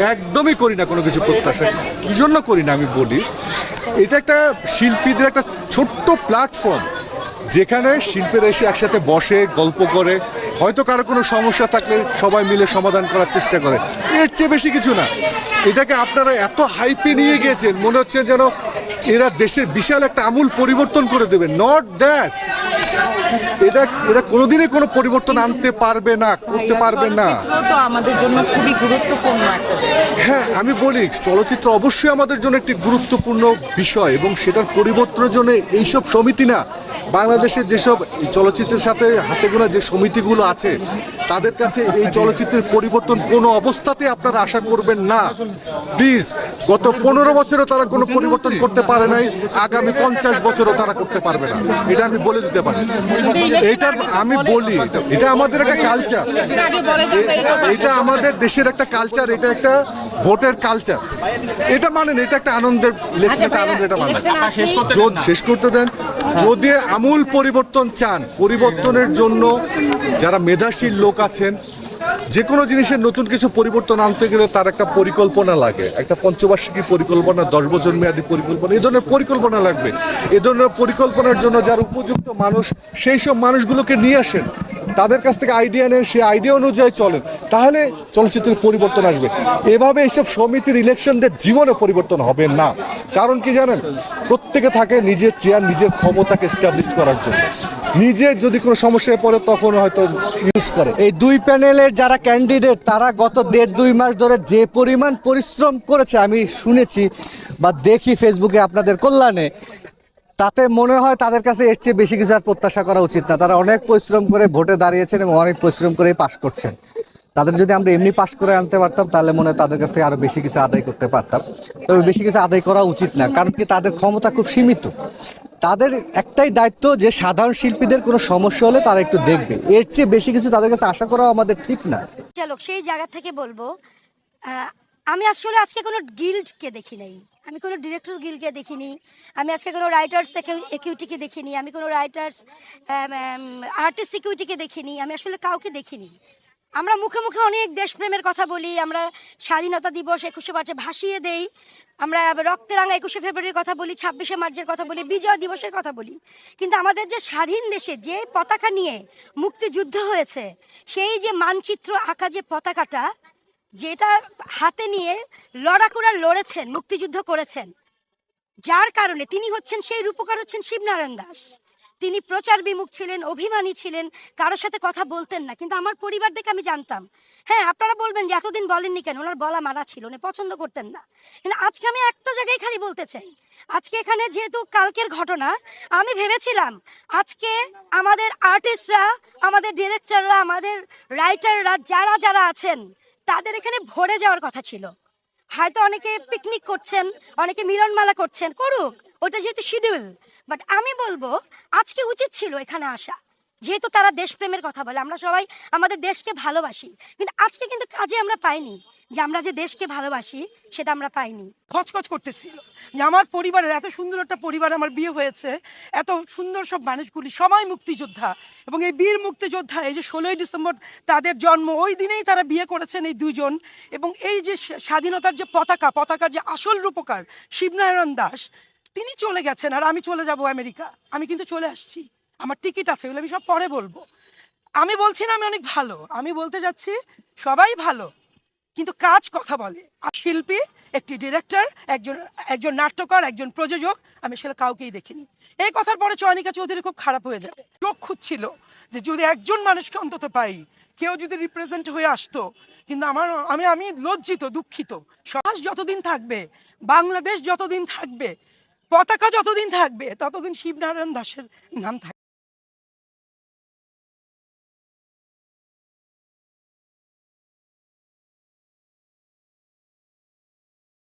একদমই করি না কোনো কিছু প্রত্যাশা। কি জন্য করি না আমি বলি? এটা একটা শিল্পীদের একটা ছোট্ট প্ল্যাটফর্ম যেখানে শিল্পের এসে একসাথে বসে, গল্প করে। হয়তো কারও কোনো সমস্যা থাকলে সবাই মিলে সমাধান করার চেষ্টা করে। এর চেয়ে বেশি কিছু না। এটাকে আপনারা এত হাইপে নিয়ে গিয়েছেন, মনে হচ্ছে যেন এরা দেশের বিশাল একটা আমূল পরিবর্তন করে দেবে নট দ্যাট এটা এরা কোনোদিনই কোনো পরিবর্তন আনতে পারবে না করতে পারবে না। তো আমাদের জন্য খুবই গুরুত্বপূর্ণ হ্যাঁ আমি বলি চলচ্চিত্র অবশ্যই আমাদের জন্য একটি গুরুত্বপূর্ণ বিষয় এবং সেটার পরিবর্তনের জন্য এইসব সমিতি না বাংলাদেশের যেসব চলচ্চিত্রের সাথে হাতে গোনা যে সমিতিগুলো আছে তাদের কাছে এই চলচ্চিত্রের পরিবর্তন কোনো অবস্থাতে আপনারা আশা করবেন না। প্লিজ গত পনেরো বছরও তারা কোনো পরিবর্তন করতে পারে নাই আগামী পঞ্চাশ বছরও তারা করতে পারবে না। এটা আমি বলে দিতে পারি। এটা আমি বলি এটা আমাদের একটা কালচার এটা আমাদের দেশের একটা কালচার এটা একটা ভোটের কালচার এটা মানেন এটা একটা আনন্দের ইলেকশন একটা আনন্দ এটা মানেন। শেষ করতে দেন যদি আমূল পরিবর্তন চান, পরিবর্তনের জন্য যারা মেধাশীল লোক আছেন, যে কোনো জিনিসের নতুন কিছু পরিবর্তন আনতে গেলে তার একটা পরিকল্পনা লাগে। একটা পঞ্চবার্ষিকী পরিকল্পনা, দশ বছর মেয়াদী পরিকল্পনা, এই ধরনের পরিকল্পনা লাগবে। এ ধরনের পরিকল্পনার জন্য যার উপযুক্ত মানুষ, সেই সব মানুষগুলোকে নিয়ে আসেন। তাদের কাছ থেকে আইডিয়া নেন, সেই আইডিয়া অনুযায়ী চলেন। তাহলে চলচ্চিত্রের পরিবর্তন আসবে। এভাবে এইসব সমিতির ইলেকশনদের জীবনে পরিবর্তন হবে না। কারণ কি জানেন? প্রত্যেকে থাকে নিজের চেয়ার, নিজের ক্ষমতাকে এস্টাবলিশ করার জন্য। নিজের যদি কোনো সমস্যায় পড়ে, তখন হয়তো ইউজ করে। এই দুই প্যানেলের যারা ক্যান্ডিডেট তারা গত দেড় দুই মাস ধরে যে পরিমাণ পরিশ্রম করেছে, আমি শুনেছি বা দেখি ফেসবুকে আপনাদের কল্যাণে তাতে মনে হয় তাদের কাছে এর চেয়ে বেশি কিছু আর প্রত্যাশা করা উচিত না। তারা অনেক পরিশ্রম করে ভোটে দাঁড়িয়েছেন এবং অনেক পরিশ্রম করে পাশ করছেন। তাদের যদি আমরা এমনি পাশ করে আনতে পারতাম, তাহলে মনে হয় তাদের কাছ থেকে আরও বেশি কিছু আদায় করতে পারতাম। তবে বেশি কিছু আদায় করা উচিত না, কারণ কি তাদের ক্ষমতা খুব সীমিত। তাদের একটাই দায়িত্ব যে সাধারণ শিল্পীদের কোনো সমস্যা হলে তারা একটু দেখবে। এর চেয়ে বেশি কিছু তাদের কাছে আশা করাও আমাদের ঠিক না। চলো, সেই জায়গা থেকে বলব আমি আসলে আজকে কোনো গিল্ডকে দেখি নাই। আমি কোনো ডিরেক্টর গিল্ডকে দেখিনি আমি আজকে কোনো রাইটার্স একিউটিকে দেখিনি আমি কোনো রাইটার্স আর্টিস্ট সিকিউরিটিকে দেখিনি আমি আসলে কাউকে দেখিনি আমরা মুখে মুখে অনেক দেশপ্রেমের কথা বলি। আমরা স্বাধীনতা দিবস একুশে মার্চে ভাসিয়ে দেই। আমরা রক্তে রাঙা একুশে ফেব্রুয়ারির কথা বলি, ছাব্বিশে মার্চের কথা বলি, বিজয় দিবসের কথা বলি। কিন্তু আমাদের যে স্বাধীন দেশে যে পতাকা নিয়ে মুক্তিযুদ্ধ হয়েছে, সেই যে মানচিত্র আঁকা যে পতাকাটা যেটা হাতে নিয়ে লড়াকুড়া লড়েছেন, মুক্তিযুদ্ধ করেছেন। যার কারণে তিনি হচ্ছেন সেই রূপকার হচ্ছেন শিবনারায়ণ দাস। তিনি প্রচার বিমুখ ছিলেন, অভিমানী ছিলেন, কারোর সাথে কথা বলতেন না। কিন্তু আমার পরিবার দেখে আমি জানতাম হ্যাঁ আপনারা বলবেন যে এতদিন বলেননি কেন? ওনার বলা মারা ছিল, উনি পছন্দ করতেন না। কিন্তু আজকে আমি একটা জায়গায় খালি বলতে চাই। আজকে এখানে যেহেতু কালকের ঘটনা, আমি ভেবেছিলাম আজকে আমাদের আর্টিস্টরা আমাদের ডিরেক্টররা আমাদের রাইটাররা যারা যারা আছেন তাদের এখানে ভরে যাওয়ার কথা ছিল। হয়তো অনেকে পিকনিক করছেন, অনেকে মিলনমালা করছেন, করুক, ওটা যেহেতু শিডিউল বাট আমি বলব, আজকে উচিত ছিল এখানে আসা। যেহেতু তারা দেশপ্রেমের কথা বলে, আমরা সবাই আমাদের দেশকে ভালোবাসি। কিন্তু আজকে কিন্তু কাজে আমরা পাইনি। যে আমরা যে দেশকে ভালোবাসি, সেটা আমরা পাইনি। খচখচ করতেছিল যে আমার পরিবারের এত সুন্দর একটা পরিবার আমার বিয়ে হয়েছে, এত সুন্দর সব মানুষগুলি, সবাই মুক্তিযোদ্ধা। এবং এই বীর মুক্তিযোদ্ধা, এই যে ষোলোই ডিসেম্বর তাদের জন্ম, ওই দিনেই তারা বিয়ে করেছেন এই দুজন। এবং এই যে স্বা- স্বাধীনতার যে পতাকা, পতাকার যে আসল রূপকার শিবনারায়ণ দাস, তিনি চলে গেছেন আর আমি চলে যাব আমেরিকা। আমি কিন্তু চলে আসছি। আমার টিকিট আছে, এগুলো আমি সব পরে বলব। আমি বলছি না আমি অনেক ভালো, আমি বলতে যাচ্ছি সবাই ভালো। কিন্তু কাজ কথা বলে। আর শিল্পী, একটি ডিরেক্টর একজন একজন নাট্যকার, একজন প্রযোজক, আমি সেটা কাউকেই দেখিনি। এই কথার পরে চয়নিকা চৌধুরী খুব খারাপ হয়ে যাবে চোখ খুঁজছিল যে যদি একজন মানুষকে অন্তত পাই, কেউ যদি রিপ্রেজেন্ট হয়ে আসতো, কিন্তু আমার, আমি আমি লজ্জিত, দুঃখিত। সমাজ যতদিন থাকবে, বাংলাদেশ যতদিন থাকবে, পতাকা যতদিন থাকবে, ততদিন শিবনারায়ণ দাসের নাম থাকবে।